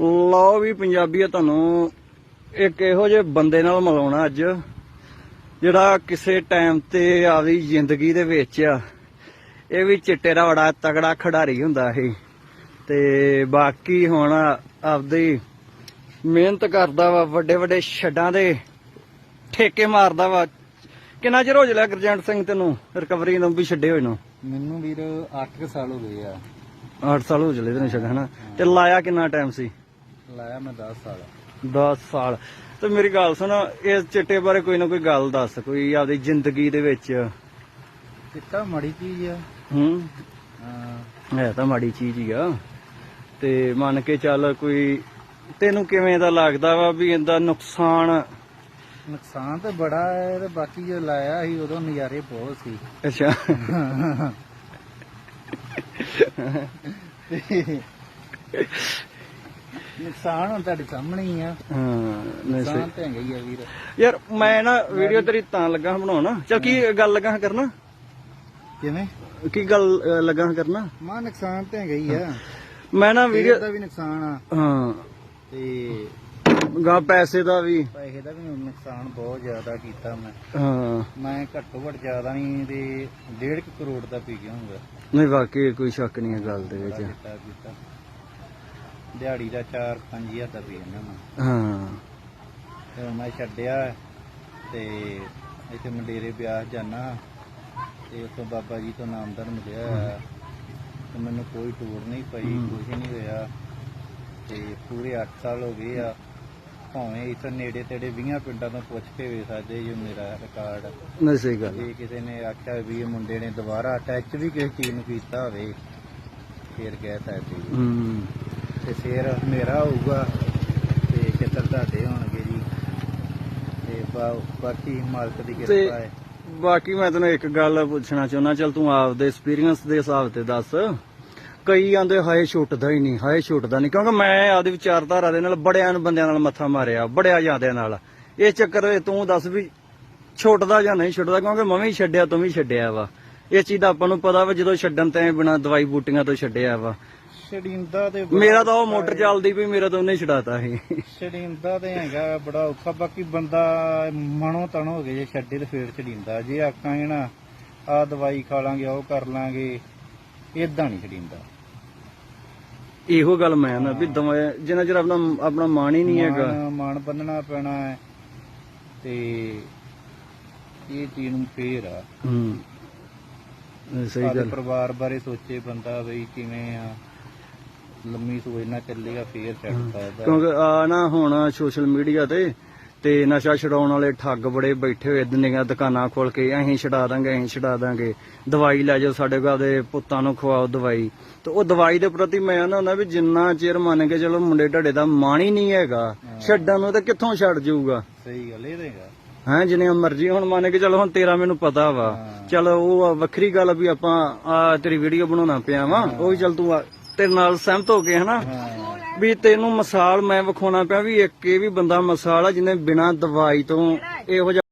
ਲਓ ਵੀ ਪੰਜਾਬੀਆ ਤੁਹਾਨੂੰ। ਇੱਕ ਇਹੋ ਜਿਹੇ ਬੰਦੇ ਨਾਲ ਮਿਲਾਉਣਾ ਅੱਜ ਜਿਹੜਾ ਕਿਸੇ ਟਾਈਮ ਤੇ ਆਪਦੀ ਜ਼ਿੰਦਗੀ ਦੇ ਵਿੱਚ ਆ। ਇਹ ਵੀ ਚਿੱਟੇ ਦਾ ਬੜਾ ਤਗੜਾ ਖਿਡਾਰੀ ਹੁੰਦਾ ਸੀ। ਤੇ ਬਾਕੀ ਹੁਣ ਆਪਦੀ ਮਿਹਨਤ ਕਰਦਾ ਵਾ ਵੱਡੇ ਵੱਡੇ ਛੱਡਾਂ ਦੇ ਠੇਕੇ ਮਾਰਦਾ ਵਾ। ਕਿੰਨਾ ਚਿਰ ਹੋ ਜਲਿਆ ਗੁਰਜੰਟ ਸਿੰਘ ਤੈਨੂੰ ਰਿਕਵਰੀ ਨੂੰ ਵੀ ਛੱਡੇ ਹੋਏ ਨੂੰ? ਮੈਨੂੰ ਵੀਰ 8 ਸਾਲ ਹੋ ਗਏ ਆ। 8 ਸਾਲ ਹੋ ਜਲੇ ਤੈਨੂੰ ਛੱਡ ਹਨਾ? ਤੇ ਲਾਇਆ ਕਿੰਨਾ ਟਾਈਮ ਸੀ? ਲਾਇਆ ਮੈਂ 10 ਸਾਲ। 10 ਸਾਲ। ਤੇ ਮੇਰੀ ਗੱਲ ਸੁਣ ਇਸ ਚਿੱਟੇ ਬਾਰੇ ਕੋਈ ਨਾ ਕੋਈ ਗੱਲ ਦੱਸ ਕੋਈ ਆਪਦੀ ਜ਼ਿੰਦਗੀ ਦੇ ਵਿੱਚ। ਚਿੱਟਾ ਮੜੀ ਚੀਜ਼ ਆ। ਹੂੰ। ਹਾਂ, ਤਾਂ ਮਾੜੀ ਚੀਜ਼ ਹੀ ਆ। ਤੇ ਮੰਨ ਕੇ ਚੱਲ ਕੋਈ ਤੈਨੂੰ ਕਿਵੇਂ ਦਾ ਲੱਗਦਾ ਵਾ ਵੀ ਇਹਦਾ ਨੁਕਸਾਨ? ਨੁਕਸਾਨ ਤਾਂ ਬੜਾ ਹੈ ਤੇ ਬਾਕੀ ਜੋ ਲਾਇਆ ਸੀ ਉਦੋਂ ਨਜ਼ਾਰੇ ਬਹੁਤ ਸੀ। ਅੱਛਾ। ਨੁਕਸਾਨ ਹੁਣ ਤੁਹਾਡੇ ਸਾਹਮਣੇ ਹੀ ਆ। ਹਾਂ ਨਹੀਂ ਸਹੀ। ਨੁਕਸਾਨ ਤਾਂ ਹੈਗਾ ਹੀ ਆ ਵੀਰ। ਯਾਰ ਮੈਂ ਨਾ ਵੀਡੀਓ ਤੇਰੀ ਤਾਂ ਲੱਗਾ ਬਣਾਉਣਾ। ਚਲ ਕੀ ਗੱਲ ਲੱਗਾ ਕਰਨਾ? ਕਿਵੇਂ? ਕੀ ਗੱਲ ਅ, ਲੱਗਾ ਕਰਨਾ? ਮਾ ਨੁਕਸਾਨ ਤਾਂ ਹੈਗਾ ਹੀ ਆ। ਮੈਂ ਨਾ ਵੀਡੀਓ ਦਾ ਵੀ ਨੁਕਸਾਨ ਆ। ਹਾਂ। ਤੇ ਗਾ ਪੈਸੇ ਦਾ ਵੀ। ਪੈਸੇ ਦਾ ਵੀ ਨੁਕਸਾਨ ਬਹੁਤ ਜ਼ਿਆਦਾ ਕੀਤਾ ਮੈਂ। ਹਾਂ। ਮੈਂ ਘੱਟੋ ਘੱਟ ਜ਼ਿਆਦਾ ਨਹੀਂ ਤੇ 1.5 ਕਰੋੜ ਦਾ ਪੀ ਗਿਆ ਹੁੰਦਾ ਨਹੀਂ ਵਾਕਈ ਕੋਈ ਸ਼ੱਕ ਨਹੀਂ ਹੈ ਗੱਲ ਦੇ ਵਿੱਚ। ਕੀਤਾ ਕੀਤਾ। ਦਿਹਾੜੀ ਦਾ 4-5000 ਦਾ ਪੀ ਜਾਂਦਾ ਮੈਂ। ਹਾਂ। ਤੇ ਹੁਣ ਮੈਂ ਛੱਡਿਆ ਤੇ ਇੱਥੇ ਮੰਡੇਰੇ ਵਿਆਹ ਜਾਣਾ ਤੇ ਉੱਥੋਂ ਬਾਬਾ ਜੀ ਤੋਂ ਨਾਮਦਾਨ ਮਿਲਿਆ। ਤੇ ਮੈਨੂੰ ਕੋਈ ਟੂਰ ਨਹੀਂ ਪਈ। ਕੁਝ ਨਹੀਂ ਹੋਇਆ। ਤੇ ਪੂਰੇ 8 ਸਾਲ ਹੋ ਗਏ ਆ। ਭਾਵੇਂ ਇਸ ਨੇੜੇ ਤੇੜੇ 20 ਪਿੰਡਾਂ ਤੋਂ ਪੁੱਛ ਕੇ ਵੇ ਸਕਦੇ ਜੋ ਮੇਰਾ ਰਿਕਾਰਡ। ਨਹੀਂ ਸਹੀ ਗੱਲ ਜੇ ਕਿਸੇ ਨੇ ਆਖਿਆ ਵੀ ਇਹ ਮੁੰਡੇ ਨੇ ਦੁਬਾਰਾ ਅਟੈਚ ਵੀ ਕਿਸੇ ਚੀਜ਼ ਨੂੰ ਕੀਤਾ ਹੋਵੇ ਫੇਰ ਕਹਿ ਸਕਦੇ। ਹੂੰ। ਤੇ ਫੇਰ ਮੇਰਾ ਹੋਊਗਾ ਤੇ ਕਿੱਧਰ ਤੁਹਾਡੇ ਹੋਣਗੇ ਜੀ। ਤੇ ਬਾ- ਬਾਕੀ ਮਾਲਕ ਦੀ ਕਿਰਪਾ ਹੈ। ਬਾਕੀ ਮੈਂ ਤੈਨੂੰ ਇੱਕ ਗੱਲ ਪੁੱਛਣਾ ਚਾਹੁੰਦਾ ਚਲ ਤੂੰ ਆਪਦੇ ਐਕਸਪੀਰੀਅੰਸ ਦੇ ਹਿਸਾਬ ਤੇ ਦੱਸ। ਕਈ ਆਂਦੇ ਹਾਏ ਛੁੱਟਦਾ ਹੀ ਨਹੀਂ ਹਾਏ ਛੁੱਟਦਾ ਨਹੀਂ ਕਿਉਂਕਿ ਮੈਂ ਆਪਦੀ ਵਿਚਾਰਧਾਰਾ ਦੇ ਨਾਲ ਬੜਿਆਂ ਨੂੰ ਬੰਦਿਆਂ ਨਾਲ ਮੱਥਾ ਮਾਰਿਆ ਬੜਿਆ ਜਾਂਦਿਆਂ ਨਾਲ। ਇਸ ਚੱਕਰ ਵਿੱਚ ਤੂੰ ਦੱਸ ਵੀ ਛੁੱਟਦਾ ਜਾਂ ਨਹੀਂ ਛੁੱਟਦਾ ਕਿਉਂਕਿ ਮੈਂ ਵੀ ਛੱਡਿਆ ਤੂੰ ਵੀ ਛੱਡਿਆ ਵਾ। ਇਹ ਚੀਜ਼ ਦਾ ਆਪਾਂ ਨੂੰ ਪਤਾ ਵਾ ਜਦੋਂ ਛੱਡਣ ਤੇ ਬਿਨਾ ਦਵਾਈ ਬੂਟੀਆਂ ਤੋਂ ਛੱਡਿਆ ਵਾ। ਛੜਿੰਦਾ ਤੇ ਬੜਾ ਮੇਰਾ ਤਾਂ ਉਹ ਔਖਾ ਮੋਟਰ ਹੈ। ਚੱਲਦੀ ਵੀ ਮੇਰਾ ਤਾਂ ਉਹਨੇ ਛਡਾਤਾ ਸੀ। ਛੜਿੰਦਾ ਤੇ ਹੈਗਾ ਬੜਾ ਔਖਾ ਬਾਕੀ ਬੰਦਾ ਮਨੋ ਤਣ ਹੋ ਗਏ ਜੇ ਛੱਡੇ ਤੇ ਫੇਰ ਛੜਿੰਦਾ ਜੇ ਆਕਾਂਗੇ ਨਾ ਆ ਦਵਾਈ ਖਾ ਲਾਂਗੇ ਉਹ ਕਰ ਲਾਂਗੇ ਇਦਾਂ ਨਹੀਂ ਛੜਿੰਦਾ ਇਹੋ ਗੱਲ ਮੈਂ ਨਾ ਵੀ ਦਵਾਈ ਜਿੰਨਾ ਚਿਰ ਆਪਣਾ ਆਪਣਾ ਮਾਣ ਹੀ ਨਹੀਂ ਹੈਗਾ। ਮਾਣ- ਮਾਣ ਬੰਨਣਾ ਪੈਣਾ ਹੈ ਤੇ ਇਹ ਚੀਜ਼ ਨੂੰ ਫੇਰ ਆ। ਹੂੰ। ਇਹ ਸਹੀ ਸਾਡੇ ਗੱਲ। ਪਰਿਵਾਰ ਬਾਰੇ ਸੋਚੇ ਬੰਦਾ ਬਈ ਕਿਵੇਂ ਆ। ਲੰਮੀ ਸੋਚ ਨਾ ਚੱਲੇਗਾ ਫੇਰ ਛੱਡ ਸਕਦਾ। ਕਿਉਂਕਿ ਆ ਨਾ ਹੁਣ ਸੋਸ਼ਲ ਮੀਡੀਆ ਤੇ ਤੇ ਨਸ਼ਾ ਛਡਾਉਣ ਵਾਲੇ ਠੱਗ ਬੜੇ ਬੈਠੇ ਹੋਏ ਦੁਨੀਆਂ ਦੁਕਾਨਾਂ ਖੋਲ ਕੇ ਅਸੀਂ ਛਡਾ ਦਾਂਗੇ ਅਸੀਂ ਛਡਾ ਦਾਂਗੇ। ਦਵਾਈ ਲੈ ਜਾਓ ਸਾਡੇ ਕੋਲ ਦੇ ਪੁੱਤਾਂ ਨੂੰ ਖਵਾਓ ਦਵਾਈ। ਤੇ ਉਹ ਦਵਾਈ ਦੇ ਪ੍ਰਤੀ ਮੈਂ ਨਾ ਹੁੰਦਾ ਵੀ ਜਿੰਨਾ ਚਿਰ ਮੰਨ ਕੇ ਚਲੋ ਮੁੰਡੇ ਢੱਡੇ ਦਾ ਮਾਣ ਹੀ ਨਹੀਂ ਹੈਗਾ ਛੱਡਣ ਨੂੰ ਤੇ ਕਿੱਥੋਂ ਛੱਡ ਜਾਊਗਾ? ਸਹੀ ਗੱਲ ਇਹ ਰਹੇਗਾ ਹੈਂ ਜਿੰਨੀ ਮਰਜ਼ੀ ਹੁਣ ਮੰਨ ਕੇ ਚਲੋ ਹੁਣ ਤੇਰਾ ਮੈਨੂੰ ਪਤਾ ਵਾ। ਚਲ ਉਹ ਵੱਖਰੀ ਗੱਲ ਵੀ ਆਪਾਂ ਆ ਤੇਰੀ ਵੀਡੀਓ ਬਣਾਉਣਾ ਪਿਆ ਵਾ ਉਹ ਵੀ ਚਲ ਤੂੰ ਆ- ਤੇਰੇ ਨਾਲ ਸਹਿਮਤ ਹੋ ਗਏ ਹਨਾ? ਵੀ ਤੈਨੂੰ ਮਿਸਾਲ ਮੈਂ ਵਿਖਾਉਣਾ ਪਿਆ ਵੀ ਇੱਕ ਇਹ ਵੀ ਬੰਦਾ ਮਿਸਾਲ ਆ ਜਿਹਨੇ ਬਿਨਾਂ ਦਵਾਈ ਤੋਂ ਇਹੋ ਜਿਹਾ